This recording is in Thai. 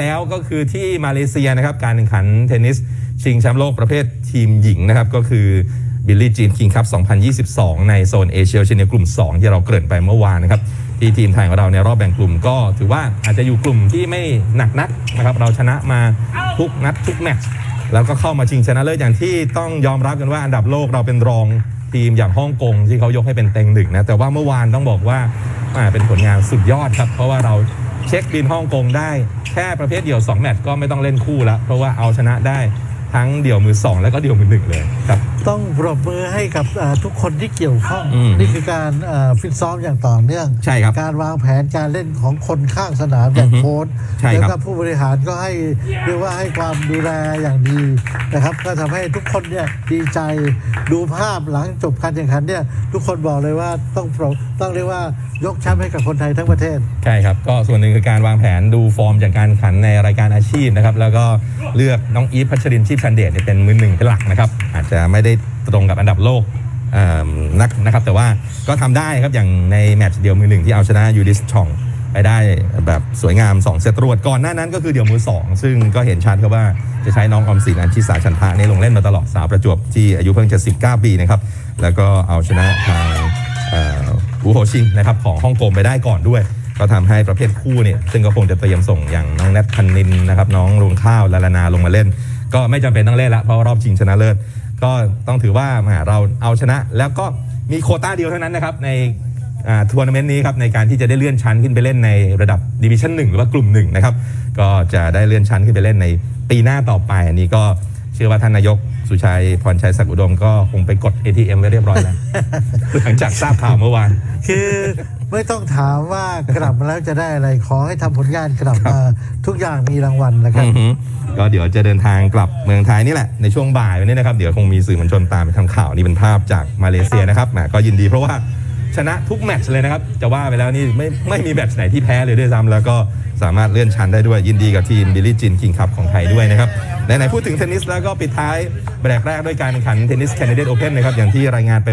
แล้วก็คือที่มาเลเซียนะครับการแข่งขันเทนนิส ชิงแชมป์โลกประเภททีมหญิงนะครับก็คือบิลลี่จีนคิงคัพ 2022 ในโซนเอเชียเชียเนียกลุ่ม 2 ที่เราเกริ่นไปเมื่อวานนะครับ ที่ทีมไทยของเราในรอบแบ่งกลุ่มก็ถือว่าอาจจะอยู่กลุ่มที่ไม่หนักนักนะครับ เราชนะมาทุกนัดทุกแมตช์แล้วก็เข้ามาชิงชนะเลิศอย่างที่ต้องยอมรับกันว่าอันดับโลกเราเป็นรองทีมอย่างฮ่องกงที่เขายกให้เป็นเต็งหนึ่งนะแต่ว่าเมื่อวานต้องบอกว่าเป็นผลงานสุดยอดครับ เพราะว่าเรา เช็คบินฮ่องกงได้ แค่ประเภทเดี่ยว 2 แมตช์ก็ไม่ต้องเล่นคู่แล้ว เพราะว่าเอาชนะได้ทั้งเดี่ยวมือ 2 แล้วก็เดี่ยวมือหนึ่งเลยครับ ต้องปรบมือให้กับอ่าทุกคนที่เกี่ยวข้องอืมนี่คือการอ่าฟิตซ้อมอย่างต่อเนื่อง ใช่ครับการวางแผนการเล่นของคนข้างสนามอย่างอือฮึโค้ชใช่แล้วครับก็ผู้บริหารก็ให้เรียกว่าให้ความดูแลอย่างดีนะครับ ก็ทำให้ทุกคนเนี่ยดีใจดูภาพหลังจบการแข่งขันเนี่ยทุกคนบอกเลยว่าต้องปรบต้องเรียกว่ายกแชมป์ให้กับคนไทยทั้งประเทศ ใช่ครับ ก็ส่วนหนึ่งคือการวางแผนดูฟอร์มจากการแข่งขันในรายการอาชีพนะครับแล้วก็เลือกน้องอีฟพัชรินชีพชันเดชเนี่ยเป็นมือหนึ่งเป็นหลักนะครับอาจจะไม่ได้ตรงกับอันดับโลกนักนะครับแต่ว่าก็ทำได้ครับอย่างในแมตช์เดียวมือหนึ่งที่เอาชนะยูดิสชองไปได้แบบสวยงาม 2 เซตรวดก่อนหน้านั้นก็คือเดี่ยวมือ 2 ซึ่งก็เห็นชัดครับว่าจะใช้น้องออมสินอันชิสาชันทะนี่ลงเล่นมาตลอดสาวประจวบที่อายุเพิ่งจะ 19 ปีนะครับ แล้วก็เอาชนะทางอูโฮชิงนะครับของฮ่องกงไปได้ก่อนด้วย ก็ทำให้ประเภทคู่เนี่ยซึ่งก็คงจะเตรียมส่งอย่างน้องแนทพันนินนะครับน้องรุงข้าวลาลานาลงมาเล่น ก็ไม่จำเป็นต้องเล่นละเพราะรอบชิงชนะเลิศ ก็ต้องถือว่าเราเอาชนะ แล้วก็มีโคต้าเดียวเท่านั้นนะครับในทัวร์นาเมนต์นี้ครับในการที่จะได้เลื่อนชั้นขึ้นไปเล่นในระดับดิวิชั่นหนึ่งหรือว่ากลุ่มหนึ่งนะครับก็จะได้เลื่อนชั้นขึ้นไปเล่นในปีหน้าต่อไป อันนี้ก็เชื่อว่าท่านนายก สุชัยพรชัยศักดิ์อุดมก็คงไปกด ATM ไว้เรียบร้อยแล้ว หลังจากทราบข่าวเมื่อวาน คือไม่ต้องถามว่ากลับมาแล้วจะได้อะไรขอให้ทำผลงานกลับมาทุกอย่างมีรางวัลนะครับ อือฮึก็เดี๋ยวจะเดินทางกลับเมืองไทยนี่แหละ ในช่วงบ่ายวันนี้นะครับ เดี๋ยวคงมีสื่อมวลชนตามไปทำข่าวนี่เป็นภาพจากมาเลเซียนะครับแหมก็ยินดีเพราะว่า ชนะทุกแมตช์เลยนะครับ จะว่าไปแล้วนี่ไม่ไม่มีแมตช์ไหนที่แพ้เลยด้วยซ้ำแล้วก็สามารถเลื่อนชั้นได้ด้วยยินดีกับทีมบิลลี่จินคิงคัพของไทยด้วยนะครับไหนๆพูดถึงเทนนิสแล้วก็ปิดท้ายแบรกแรกด้วยการแข่งขันเทนนิสแคนาเดตโอเพนนะครับอย่างที่รายงานไป